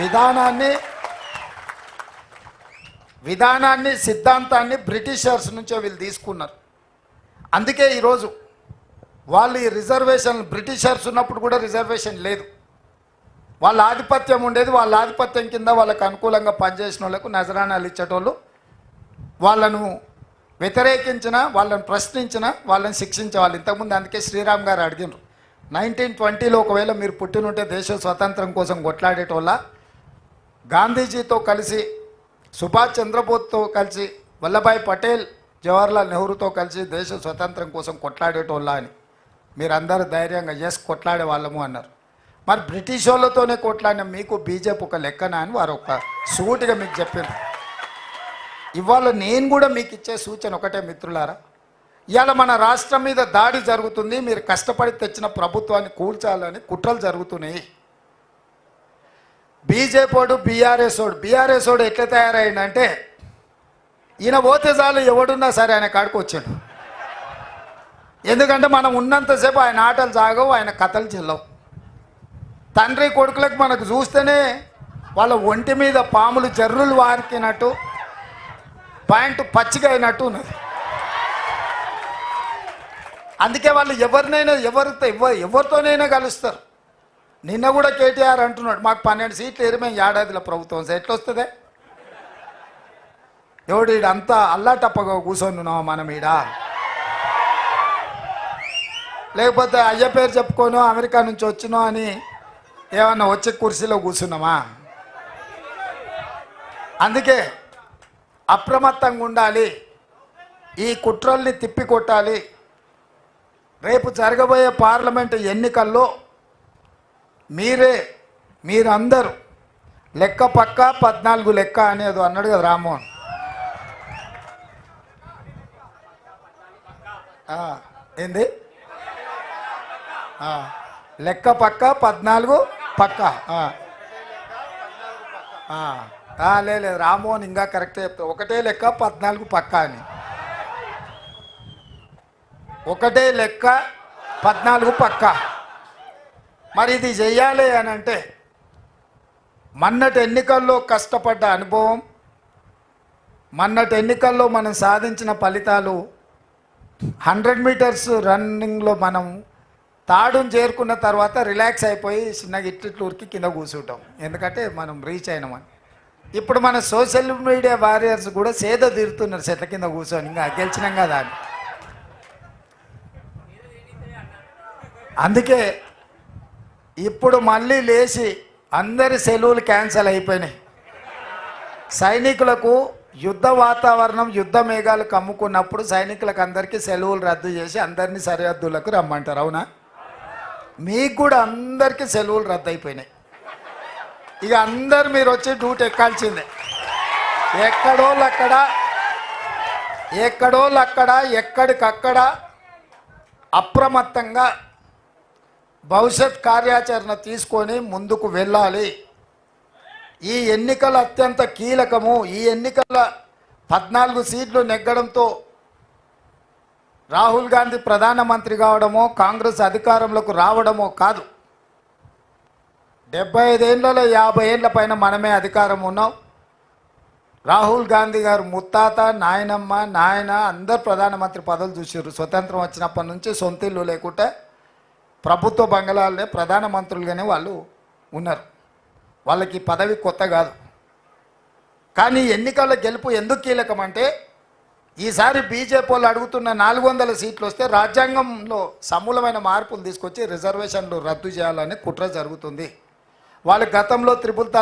విధానాన్ని విధానాన్ని సిద్ధాంతాన్ని బ్రిటిషర్స్ నుంచే వీళ్ళు తీసుకున్నారు. అందుకే ఈరోజు వాళ్ళు ఈ రిజర్వేషన్ బ్రిటిషర్స్ ఉన్నప్పుడు కూడా రిజర్వేషన్ లేదు. వాళ్ళ ఆధిపత్యం ఉండేది వాళ్ళ ఆధిపత్యం కింద వాళ్ళకు అనుకూలంగా పనిచేసిన వాళ్ళకు నజరానాలు ఇచ్చేటోళ్ళు వాళ్ళను వ్యతిరేకించిన వాళ్ళని ప్రశ్నించిన వాళ్ళని శిక్షించేవాళ్ళు ఇంతకుముందు అందుకే శ్రీరామ్ గారు అడిగినారు నైన్టీన్ ట్వంటీలో ఒకవేళ మీరు పుట్టినుంటే దేశ స్వతంత్రం కోసం కొట్లాడేటోళ్ళ? గాంధీజీతో కలిసి సుభాష్ చంద్రబోస్తో కలిసి వల్లభాయ్ పటేల్ జవహర్లాల్ నెహ్రూతో కలిసి దేశ స్వతంత్రం కోసం కొట్లాడేటోళ్ళ అని. మీరందరూ ధైర్యంగా చేసి కొట్లాడే వాళ్ళము అన్నారు. మరి బ్రిటిష్ వాళ్ళతోనే కొట్లాడిన మీకు బీజేపీ ఒక లెక్కన అని వారు ఒక సూటిగా మీకు చెప్పారు ఇవాళ నేను కూడా మీకు ఇచ్చే సూచన ఒకటే మిత్రులారా. ఇవాళ మన రాష్ట్రం మీద దాడి జరుగుతుంది మీరు కష్టపడి తెచ్చిన ప్రభుత్వాన్ని కూల్చాలని కుట్రలు జరుగుతున్నాయి. బీజేపీ వాడు బీఆర్ఎస్ వాడు. బీఆర్ఎస్ వాడు ఎట్లా తయారైందంటే ఈయన పోతే చాలు ఎవడున్నా సరే ఆయన కాడికి వచ్చాడు. ఎందుకంటే మనం ఉన్నంతసేపు ఆయన ఆటలు సాగవు ఆయన కథలు చెల్లవు. తండ్రి కొడుకులకు మనకు చూస్తేనే వాళ్ళ ఒంటి మీద పాములు జర్రులు వారికినట్టు పాయింట్ పచ్చిగా అయినట్టు ఉన్నది. అందుకే వాళ్ళు ఎవరినైనా ఎవరితో ఎవరితోనైనా కలుస్తారు. నిన్న కూడా కేటీఆర్ అంటున్నాడు మాకు పన్నెండు సీట్లు ఎరిమే ఏడాదిలో ప్రభుత్వం సార్ ఎట్లా ఎవడు ఈడ అంతా అల్లాటప్పగా కూర్చొని మనం ఈడ? లేకపోతే అయ్య పేరు చెప్పుకోను అమెరికా నుంచి వచ్చినో అని ఏమన్నా వచ్చే కుర్చీలో కూర్చున్నామా అందుకే అప్రమత్తంగా ఉండాలి ఈ కుట్రల్ని తిప్పికొట్టాలి. రేపు జరగబోయే పార్లమెంటు ఎన్నికల్లో మీరే మీరందరూ లెక్క పక్క పద్నాలుగు లెక్క అనేది అన్నాడు కదా రామ్మోహన్. ఏంది? లెక్క పక్క పద్నాలుగు పక్క లేదు రామ్మోహన్ ఇంకా కరెక్టే చెప్తా ఒకటే లెక్క పద్నాలుగు పక్క అని. ఒకటే లెక్క పద్నాలుగు పక్క. మరి ఇది చెయ్యాలి అని అంటే మన్నటి ఎన్నికల్లో కష్టపడ్డ అనుభవం మన్నటి ఎన్నికల్లో మనం సాధించిన ఫలితాలు హండ్రెడ్ మీటర్స్ రన్నింగ్లో మనం తాడును చేరుకున్న తర్వాత రిలాక్స్ అయిపోయి చిన్నగా ఇట్లిట్లు కింద కూర్చుంటాం. ఎందుకంటే మనం రీచ్ అయినామని. ఇప్పుడు మన సోషల్ మీడియా వారియర్స్ కూడా సేద తీరుతున్నారు చెట్ల కింద కూర్చొని. ఇంకా గెలిచినాం కదా అని. అందుకే ఇప్పుడు మళ్ళీ లేచి అందరి సెలవులు క్యాన్సిల్ అయిపోయినాయి. సైనికులకు యుద్ధ వాతావరణం యుద్ధ మేఘాలు కమ్ముకున్నప్పుడు సైనికులకు అందరికీ సెలవులు రద్దు చేసి అందరినీ సరిహద్దులకు రమ్మంటారు అవునా? మీకు కూడా అందరికీ సెలవులు రద్దు అయిపోయినాయి ఇక అందరు మీరు వచ్చి డ్యూటీ ఎక్కాల్సిందే. ఎక్కడోళ్ళు అక్కడ ఎక్కడోళ్ళు అక్కడ ఎక్కడికక్కడ అప్రమత్తంగా భవిష్యత్ కార్యాచరణ తీసుకొని ముందుకు వెళ్ళాలి. ఈ ఎన్నికలు అత్యంత కీలకము. ఈ ఎన్నికల పద్నాలుగు సీట్లు నెగ్గడంతో రాహుల్ గాంధీ ప్రధానమంత్రి కావడమో కాంగ్రెస్ అధికారంలోకి రావడమో కాదు. డెబ్బై ఐదేళ్ళలో యాభై ఏళ్ళ పైన మనమే అధికారం ఉన్నాం. రాహుల్ గాంధీ గారు ముత్తాత నాయనమ్మ నాయన అందరు ప్రధానమంత్రి పదవులు చూసారు స్వతంత్రం వచ్చినప్పటి నుంచి సొంత ఇల్లు లేకుంటే ప్రభుత్వ బంగళాలనే ప్రధానమంత్రులుగానే వాళ్ళు ఉన్నారు. వాళ్ళకి పదవి కొత్త కాదు. కానీ ఎన్నికల గెలుపు ఎందుకు కీలకం అంటే ఈసారి బీజేపీ వాళ్ళు అడుగుతున్న నాలుగు వందల సీట్లు వస్తే రాజ్యాంగంలో సమూలమైన మార్పులు తీసుకొచ్చి రిజర్వేషన్లు రద్దు చేయాలని కుట్ర జరుగుతుంది. వాళ్ళ గతంలో త్రిపుల్